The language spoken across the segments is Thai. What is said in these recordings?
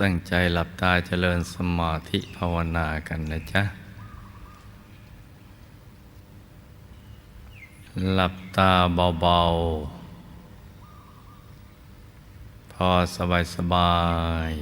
ตั้งใจหลับตาเจริญสมาธิภาวนากันนะจ๊ะ หลับตาเบาๆ พอสบายสบาย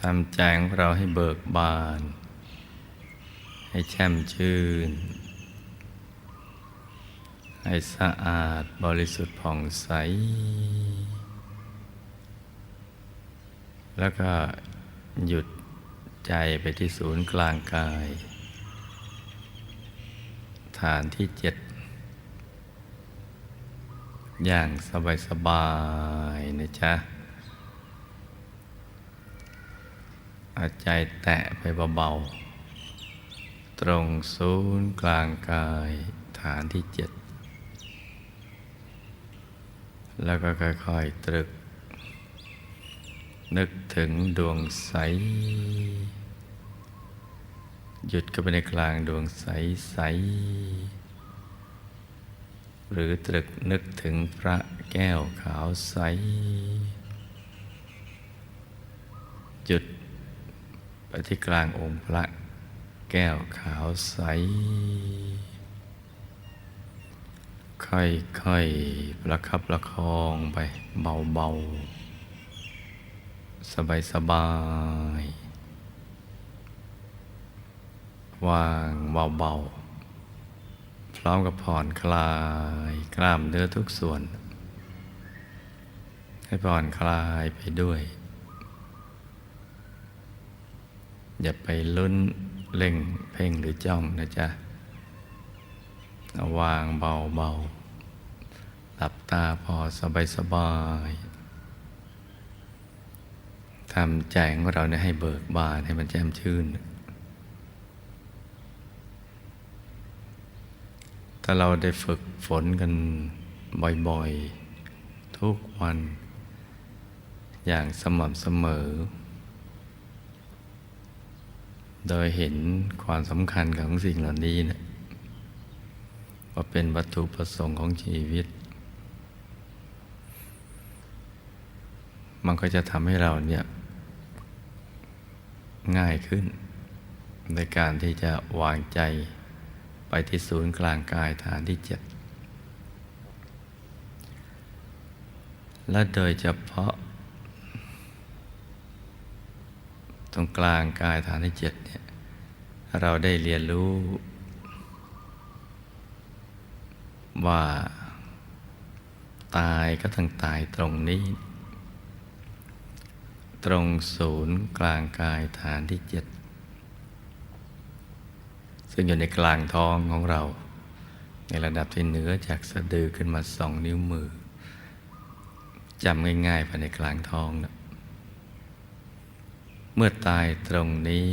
ทำแจของเราให้เบิกบาน ให้แช่มชื่น ให้สะอาดบริสุทธิ์ผ่องใส แล้วก็หยุดใจไปที่ศูนย์กลางกาย ฐานที่เจ็ดอย่างสบายสบายๆนะจ๊ะอาใจแตะไปเบาๆ ตรงศูนย์กลางกายฐานที่เจ็ด แล้วก็ค่อยๆ ตรึก นึกถึงดวงใส หยุดก็ไปในกลางดวงใสใส หรือตรึกนึกถึงพระแก้วขาวใส หยุดไปที่กลางองค์พระแก้วขาวใส ค่อยๆประคับประคองไปเบาๆ สบายๆวางเบาๆ พร้อมกับผ่อนคลายกล้ามเนื้อทุกส่วน ให้ผ่อนคลายไปด้วย อย่าไปลุ้นเล่งเพ่งหรือจ้องนะจ๊ะ วางเบาๆหลับตาพอสบายๆ ทำใจของเราเนี่ยให้เบิกบานให้มันแจ่มชื่น ถ้าเราได้ฝึกฝนกันบ่อยๆ ทุกวัน อย่างสม่ำเสมอ โดยเห็นความสำคัญของสิ่งเหล่านี้นะว่าเป็นวัตถุประสงค์ของชีวิตมันก็จะทำให้เราเนี่ย ง่ายขึ้น ในการที่จะวางใจไปที่ศูนย์กลางกายฐานที่เจ็ดและโดยเฉพาะ ตรงกลางกายฐานที่เจ็ดเนี่ยเราได้เรียนรู้ ว่า ตายก็ต้องตายตรงนี้ ตรงศูนย์กลางกายฐานที่เจ็ดซึ่งอยู่ในกลางท้องของเรา ในระดับที่เหนือจากสะดือขึ้นมาสองนิ้วมือจำง่ายๆภายในกลางท้องนะเมื่อตายตรงนี้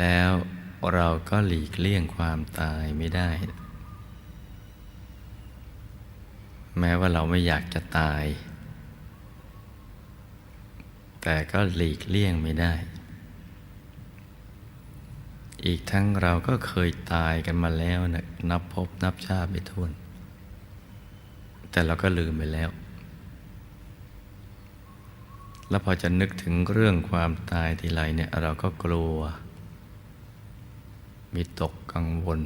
แล้วเราก็หลีกเลี่ยงความตายไม่ได้ แม้ว่าเราไม่อยากจะตาย แต่ก็หลีกเลี่ยงไม่ได้ อีกทั้งเราก็เคยตายกันมาแล้วนะนับพบนับชาติไม่ถ้วน แต่เราก็ลืมไปแล้ว แล้วพอจะนึกถึงเรื่องความตายทีไรเนี่ย เราก็กลัว มีตกกังวล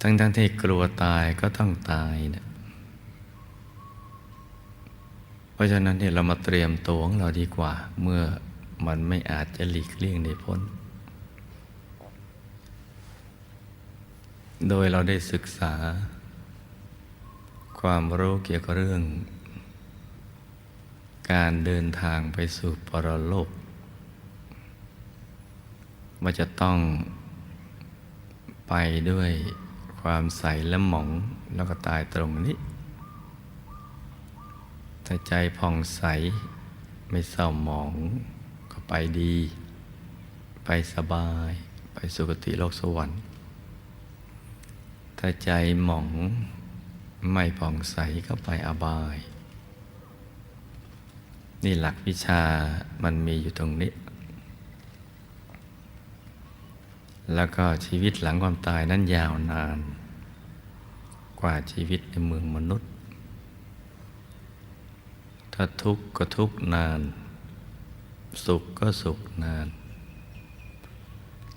ทั้งทั้งที่กลัวตายก็ต้องตายเนะ เพราะฉะนั้นเนี่ยเรามาเตรียมตัวของเราดีกว่า เมื่อมันไม่อาจจะหลีกเลี่ยงได้พ้น โดยเราได้ศึกษา ความรู้เกี่ยวกับเรื่อง การเดินทางไปสู่ปรโลกว่าจะต้องไปด้วยความใสและหมองแล้วก็ตายตรงนี้ ถ้าใจผ่องใสไม่เศร้าหมองก็ไปดี ไปสบาย ไปสุคติโลกสวรรค์ ถ้าใจหมองไม่ผ่องใสก็ไปอบาย นี่หลักวิชามันมีอยู่ตรงนี้ แล้วก็ชีวิตหลังความตายนั้นยาวนาน กว่าชีวิตในเมืองมนุษย์ ถ้าทุกข์ก็ทุกข์นาน สุขก็สุขนาน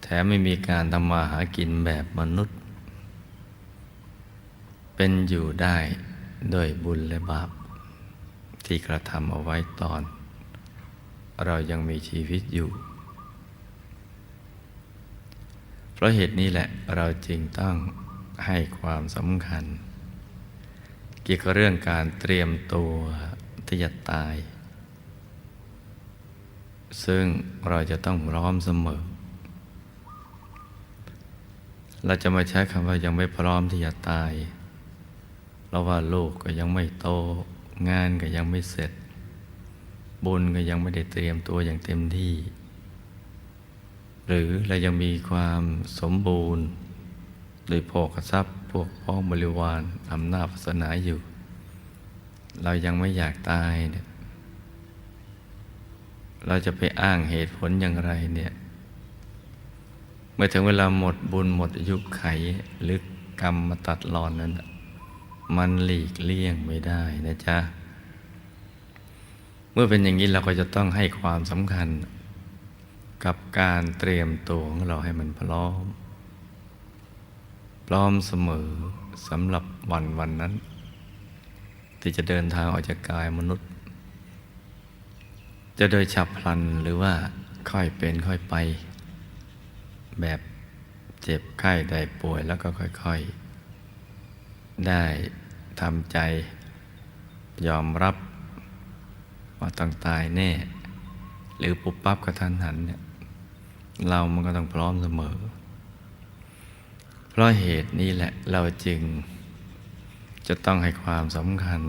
แถมไม่มีการทำมาหากินแบบมนุษย์ เป็นอยู่ได้ด้วยบุญและบาป ที่กระทำเอาไว้ตอน เรายังมีชีวิตอยู่ เพราะเหตุนี้แหละเราจึงต้องให้ความสำคัญ เกี่ยวกับเรื่องการเตรียมตัว ที่จะตาย ซึ่งเราจะต้องพร้อมเสมอ เราจะมาใช้คำว่ายังไม่พร้อมที่จะตาย เราว่าลูกก็ยังไม่โต งานก็ยังไม่เสร็จ บุญก็ยังไม่ได้เตรียมตัวอย่างเต็มที่ หรือเรายังมีความสมบูรณ์ โดยโภคทรัพย์พวกพ้องบริวารอำนาจศาสนาอยู่ เรายังไม่อยากตายเนี่ยเราจะไปอ้างเหตุผลอย่างไรเนี่ยเมื่อถึงเวลาหมดบุญหมดอายุไขหรือกรรมมาตัดรอนนั้น มันหลีกเลี่ยงไม่ได้นะจ๊ะ เมื่อเป็นอย่างนี้เราก็จะต้องให้ความสำคัญ กับการเตรียมตัวของเราให้มันพร้อม พร้อมเสมอสำหรับวันวันนั้น ที่จะเดินทางออกจากกายมนุษย์ จะโดยฉับพลันหรือว่าค่อยเป็นค่อยไป แบบเจ็บไข้ได้ป่วยแล้วก็ค่อยๆ ได้ทำใจ ยอมรับว่าต้องตายแน่ หรือปุบปั๊บกระทันหันเนี่ยเรามันก็ต้องพร้อมเสมอ เพราะเหตุนี้แหละเราจึง จะต้องให้ความสำคัญ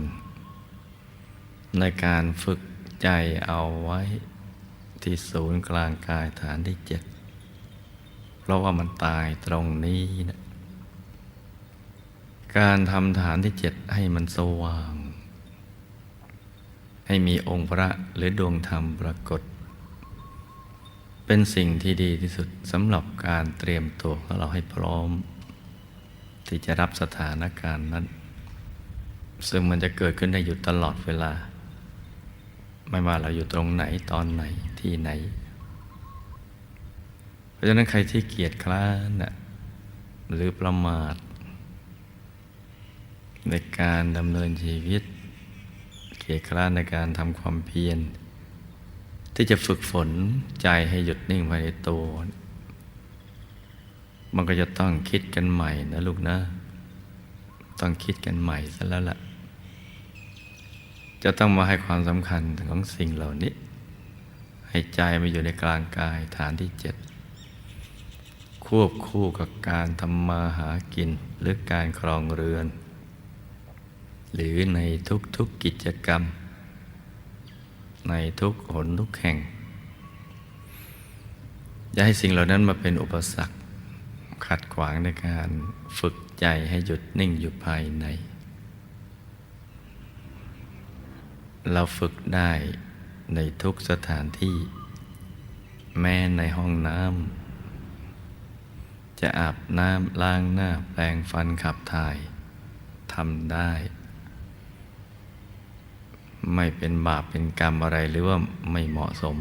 ในการฝึกใจเอาไว้ที่ศูนย์กลางกายฐานที่เจ็ดเพราะว่ามันตายตรงนี้นะการทำฐานที่เจ็ดให้มันสว่าง ให้มีองค์พระหรือดวงธรรมปรากฏ เป็นสิ่งที่ดีที่สุดสำหรับการเตรียมตัวของเราให้พร้อม ที่จะรับสถานการณ์นั้น ซึ่งมันจะเกิดขึ้นได้อยู่ตลอดเวลา ไม่ว่าเราอยู่ตรงไหนตอนไหนที่ไหน เพราะฉะนั้นใครที่เกียจคร้านน่ะหรือประมาท ในการดำเนินชีวิต เกียจคร้านในการทำความเพียร ที่จะฝึกฝนใจให้หยุดนิ่งภายในตัวมันก็จะต้องคิดกันใหม่นะลูกนะ ต้องคิดกันใหม่ซะแล้วล่ะ จะต้องมาให้ความสำคัญของสิ่งเหล่านี้ ให้ใจมาอยู่ในกลางกายฐานที่เจ็ดควบคู่กับการทำมาหากินหรือการครองเรือน หรือในทุกๆกกิจกรรม ในทุกหนทุกแห่ง อย่าให้สิ่งเหล่านั้นมาเป็นอุปสรรคขัดขวางในการฝึกใจให้หยุดนิ่งอยู่ภายใน เราฝึกได้ในทุกสถานที่ แม้ในห้องน้ำจะอาบน้ำล้างหน้าแปรงฟันขับถ่ายทำได้ ไม่เป็นบาปเป็นกรรมอะไรหรือว่าไม่เหมาะสม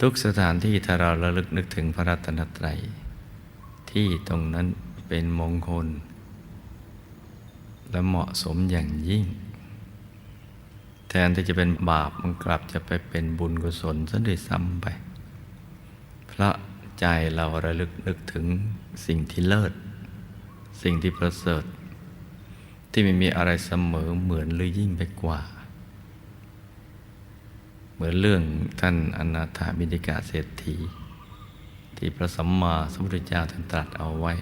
ทุกสถานที่ถ้าเราระลึกนึกถึงพระรัตนตรัย ที่ตรงนั้นเป็นมงคล และเหมาะสมอย่างยิ่ง แทนที่จะเป็นบาปมันกลับจะไปเป็นบุญกุศลซะด้วยซ้ำไป เพราะใจเราระลึกนึกถึงสิ่งที่เลิศ สิ่งที่ประเสริฐ ที่ไม่มีอะไรเสมอเหมือนหรือยิ่งไปกว่า เหมือนเรื่องท่านอนาถาบิณฑิกาเศรษฐี ที่พระสัมมาสัมพุทธเจ้าท่านตรัสเอาไว้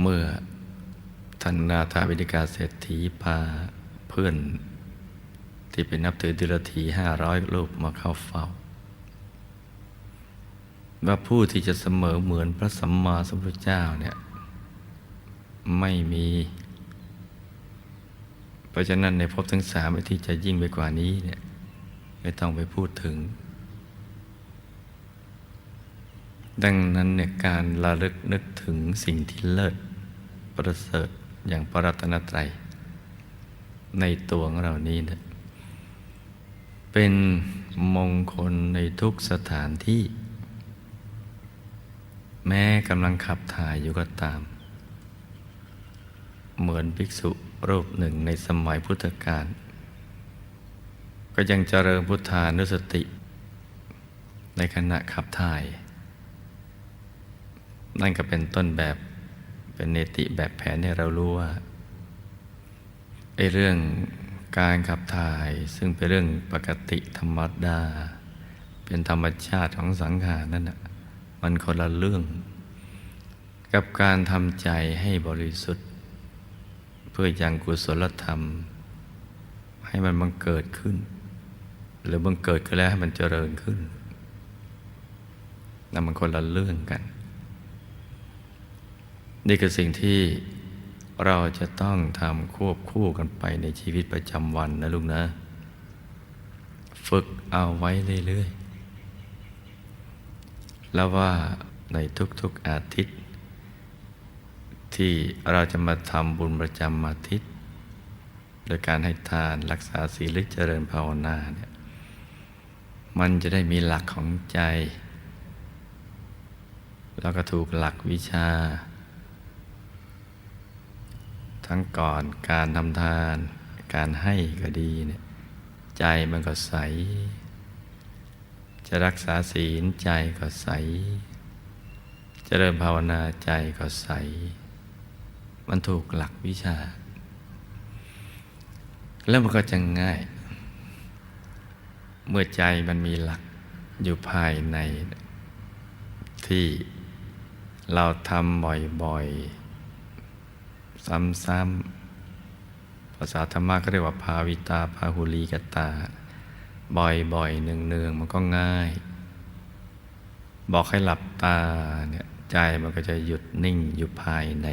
เมื่อท่านอนาถาบิณฑิกาเศรษฐีพา พื่อนที่เป็นนับถือดิรถีห้าร้อยรูปมาเข้าเฝ้า ว่าผู้ที่จะเสมอเหมือนพระสัมมาสัมพุทธเจ้าเนี่ยไม่มี เพราะฉะนั้นในภพทั้งสามที่จะยิ่งไปกว่านี้เนี่ยไม่ต้องไปพูดถึง ดังนั้นเนี่ยการระลึกนึกถึงสิ่งที่เลิศประเสริฐอย่างพระรัตนตรัย ในตัวของเรานี้นะเป็นมงคลในทุกสถานที่ แม้กำลังขับถ่ายอยู่ก็ตาม เหมือนภิกษุรูปหนึ่งในสมัยพุทธกาลก็ยังเจริญพุทธานุสติ ในขณะขับถ่าย นั่นก็เป็นต้นแบบเป็นเนติแบบแผนให้เรารู้ว่า ไอเรื่องการขับถ่ายซึ่งเป็นเรื่องปกติธรรมดา เป็นธรรมชาติของสังขารนั่นน่ะมันคนละเรื่อง กับการทำใจให้บริสุทธิ์ เพื่อยังกุศลธรรม ให้มันบังเกิดขึ้น หรือบังเกิดขึ้นแล้วให้มันเจริญขึ้นนั่นมันคนละเรื่องกัน นี่คือสิ่งที่ เราจะต้องทำควบคู่กันไปในชีวิตประจำวันนะลูกนะ ฝึกเอาไว้เรื่อยๆ แล้วว่าในทุกๆอาทิตย์ ที่เราจะมาทำบุญประจำอาทิตย์ โดยการให้ทานรักษาศีลหรือเจริญภาวนาเนี่ยมันจะได้มีหลักของใจ แล้วก็ถูกหลักวิชา ทั้งก่อนการทำทาน การให้ก็ดีเนี่ยใจมันก็ใส จะรักษาศีลใจก็ใสจเจริญภาวนาใจก็ใส มันถูกหลักวิชา แล้วมันก็จะง่าย เมื่อใจมันมีหลักอยู่ภายในที่เราทำบ่อยๆ ซ้ำๆภาษาธรรมะก็เรียกว่าภาวิตาภาหุลีกตา บ่อยๆเนืองๆมันก็ง่าย บอกให้หลับตาเนี่ยใจมันก็จะหยุดนิ่งอยู่ภายใน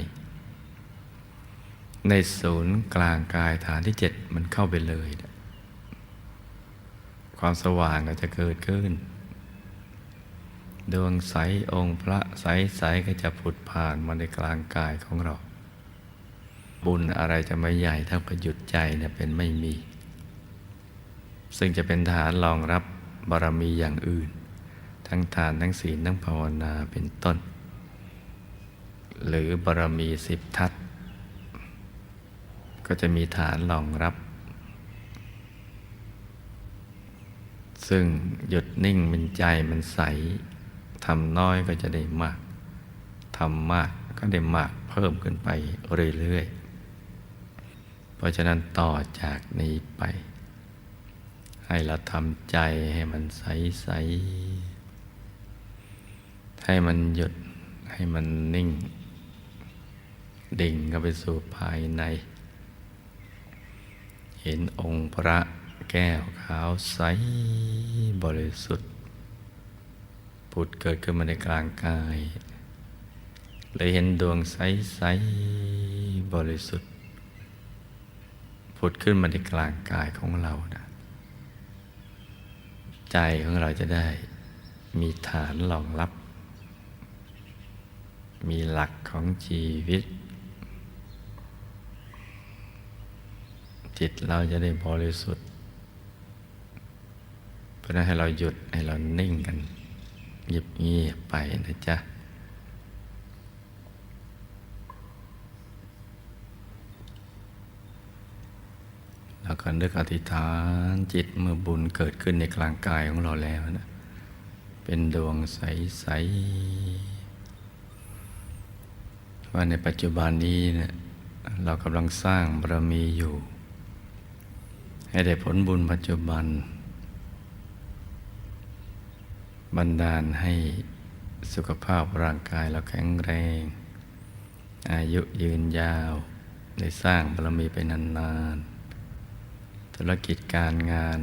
ในศูนย์กลางกายฐานที่เจ็ดมันเข้าไปเลย ความสว่างก็จะเกิดขึ้นดวงใสองค์พระใส ๆ ก็จะผุดผ่านมาในกลางกายของเรา บุญอะไรจะไม่ใหญ่เท่ากับหยุดใจเนี่ยเป็นไม่มี ซึ่งจะเป็นฐานรองรับบารมีอย่างอื่น ทั้งทานทั้งศีลทั้งภาวนาเป็นต้น หรือบารมีสิบทัศก็จะมีฐานรองรับ ซึ่งหยุดนิ่งเป็นใจมันใสทำน้อยก็จะได้มากทำมากก็ได้มากเพิ่มขึ้นไปเรื่อยๆ เพราะฉะนั้นต่อจากนี้ไป ให้เราทำใจให้มันใสๆให้มันหยุดให้มันนิ่ง ดิ่งเข้าไปสู่ภายใน เห็นองค์พระแก้วขาวใสบริสุทธิ์ผุดเกิดขึ้นมาในกลางกายเลยเห็นดวงใสใสบริสุทธิ์ ผุดขึ้นมาในกลางกายของเรานะใจของเราจะได้มีฐานรองรับ มีหลักของชีวิต จิตเราจะได้บริสุทธิ์เพราะนั้นให้เราหยุดให้เรานิ่งกันเงียบเงียบไปนะจ๊ะ แล้วก็นึกอธิษฐานจิตเมื่อบุญเกิดขึ้นในกลางกายของเราแล้วนะ เป็นดวงใส ๆ ว่าในปัจจุบันนี้เนะี่ยเรากำลังสร้างบารมีอยู่ ให้ได้ผลบุญปัจจุบัน บันดาลให้สุขภาพร่างกายเราแข็งแรง อายุยืนยาว ได้สร้างบารมีไปนานๆ ธุรกิจการงาน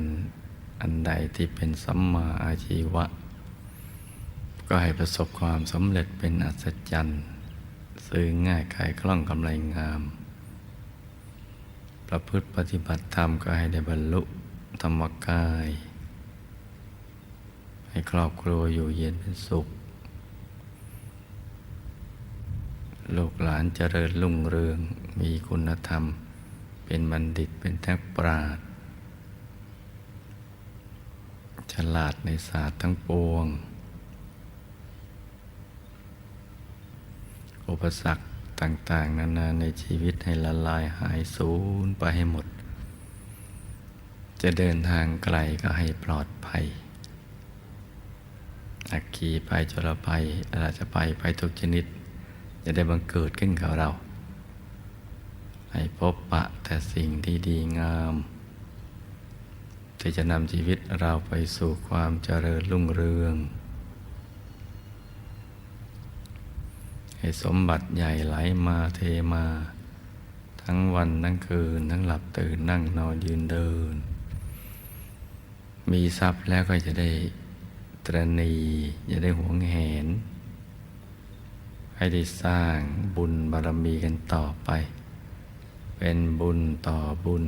อันใดที่เป็นสัมมาอาชีวะ ก็ให้ประสบความสำเร็จเป็นอัศจรรย์ซื้อง่ายขายคล่องกำไรงาม ประพฤติปฏิบัติธรรมก็ให้ได้บรรลุธรรมกาย ให้ครอบครัวอยู่เย็นเป็นสุข ลูกหลานเจริญรุ่งเรืองมีคุณธรรม เป็นบัณฑิตเป็นนักปราชญ์ฉลาดในศาสตร์ทั้งปวง อุปสรรคต่าง ๆ นานาในชีวิตให้ละลายหายสูญไปให้หมด จะเดินทางไกลก็ให้ปลอดภัยอักขีไปจรภัยอาจจะไปไปทุกชนิด จะได้บังเกิดขึ้นกับเรา ให้พบปะแต่สิ่งที่ดีงาม ที่จะนำชีวิตเราไปสู่ความเจริญรุ่งเรือง ให้สมบัติใหญ่ไหลมาเทมา ทั้งวันทั้งคืน ทั้งหลับตื่นนั่งนอนยืนเดิน มีทรัพย์แล้วก็จะได้ตรณีจะได้หวงแหน ให้ได้สร้างบุญบารมีกันต่อไป เป็นบุญต่อบุญ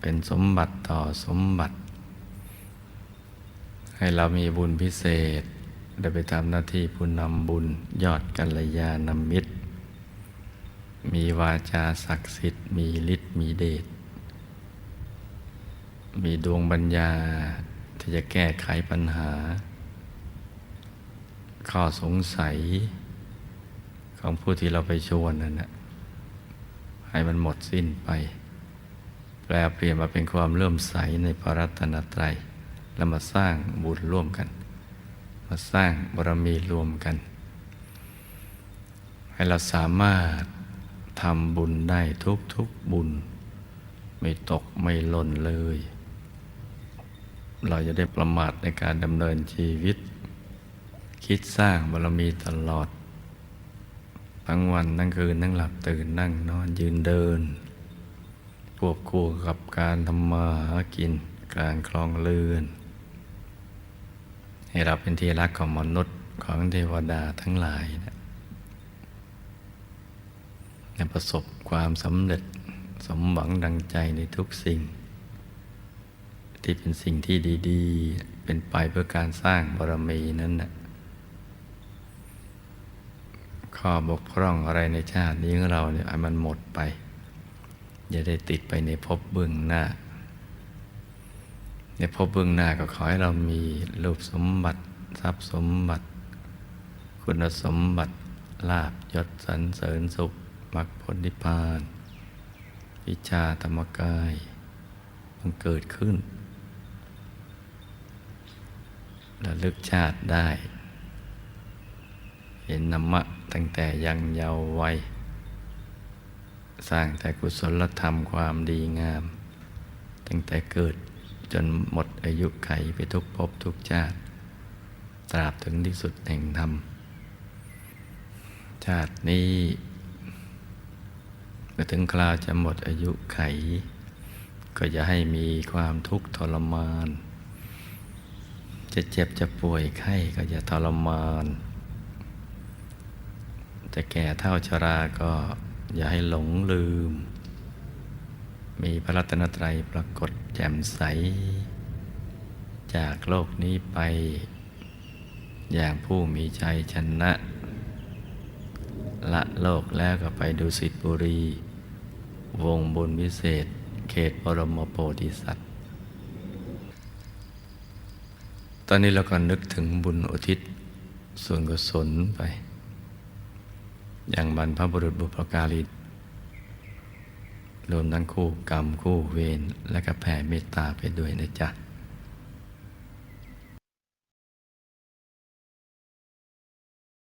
เป็นสมบัติต่อสมบัติ ให้เรามีบุญพิเศษ ได้ไปทำหน้าที่ผู้นำบุญยอดกัลยาณมิตร มีวาจาศักดิ์สิทธิ์ มีฤทธิ์มีเดช มีดวงปัญญาที่จะแก้ไขปัญหา ข้อสงสัยของผู้ที่เราไปชวนนั่นนะ ให้มันหมดสิ้นไป แปลเปลี่ยนมาเป็นความเลื่อมใสในพระรัตนตรัยแล้วมาสร้างบุญร่วมกัน มาสร้างบารมีรวมกัน ให้เราสามารถทำบุญได้ทุกทุกบุญ ไม่ตกไม่หล่นเลย เราจะได้ประมาทในการดำเนินชีวิต คิดสร้างบารมีตลอด ทั้งวันทั้งคืนทั้งหลับตื่นนั่งนอนยืนเดินควบคู่กับการทำมาหากินการคลองเรือน ให้เราเป็นที่รักของมนุษย์ของเทวดาทั้งหลายนะประสบความสำเร็จสมหวังดังใจในทุกสิ่ง ที่เป็นสิ่งที่ดี ๆ เป็นไปเพื่อการสร้างบารมีนั้นนะ ข้อบกพร่องอะไรในชาตินี้ของเราเนี่ยมันหมดไป อย่าได้ติดไปในภพเบื้องหน้า ในภพเบื้องหน้าก็ขอให้เรามีรูปสมบัติทรัพย์สมบัติ คุณสมบัติลาบยศสรรเสริญสุขมรรคผลนิพพาน วิชาธรรมกายมันเกิดขึ้นระลึกชาติได้ เห็นนามะ ตั้งแต่ยังเยาว์วัยสร้างแต่กุศลธรรมความดีงาม ตั้งแต่เกิดจนหมดอายุไขไปทุกภพทุกชาติ ตราบถึงที่สุดแห่งธรรม ชาตินี้เมื่อถึงคราวจะหมดอายุไข ก็อย่าให้มีความทุกข์ทรมาน จะเจ็บจะป่วยไข้ก็อย่าทรมาน จะแก่เท่าชราก็อย่าให้หลงลืม มีพระรัตนตรัยปรากฏแจ่มใส จากโลกนี้ไป อย่างผู้มีใจชนะ ละโลกแล้วก็ไปดูสิทธบุรี วงบุญวิเศษ เขตบรมโพธิสัตว์ ตอนนี้เราก็นึกถึงบุญอุทิศส่วนกุศลไป อย่างบรรพบุรุษบุพการีรวมทั้งคู่กรรมคู่เวรและก็แผ่เมตตาไปด้วยนะจ๊ะ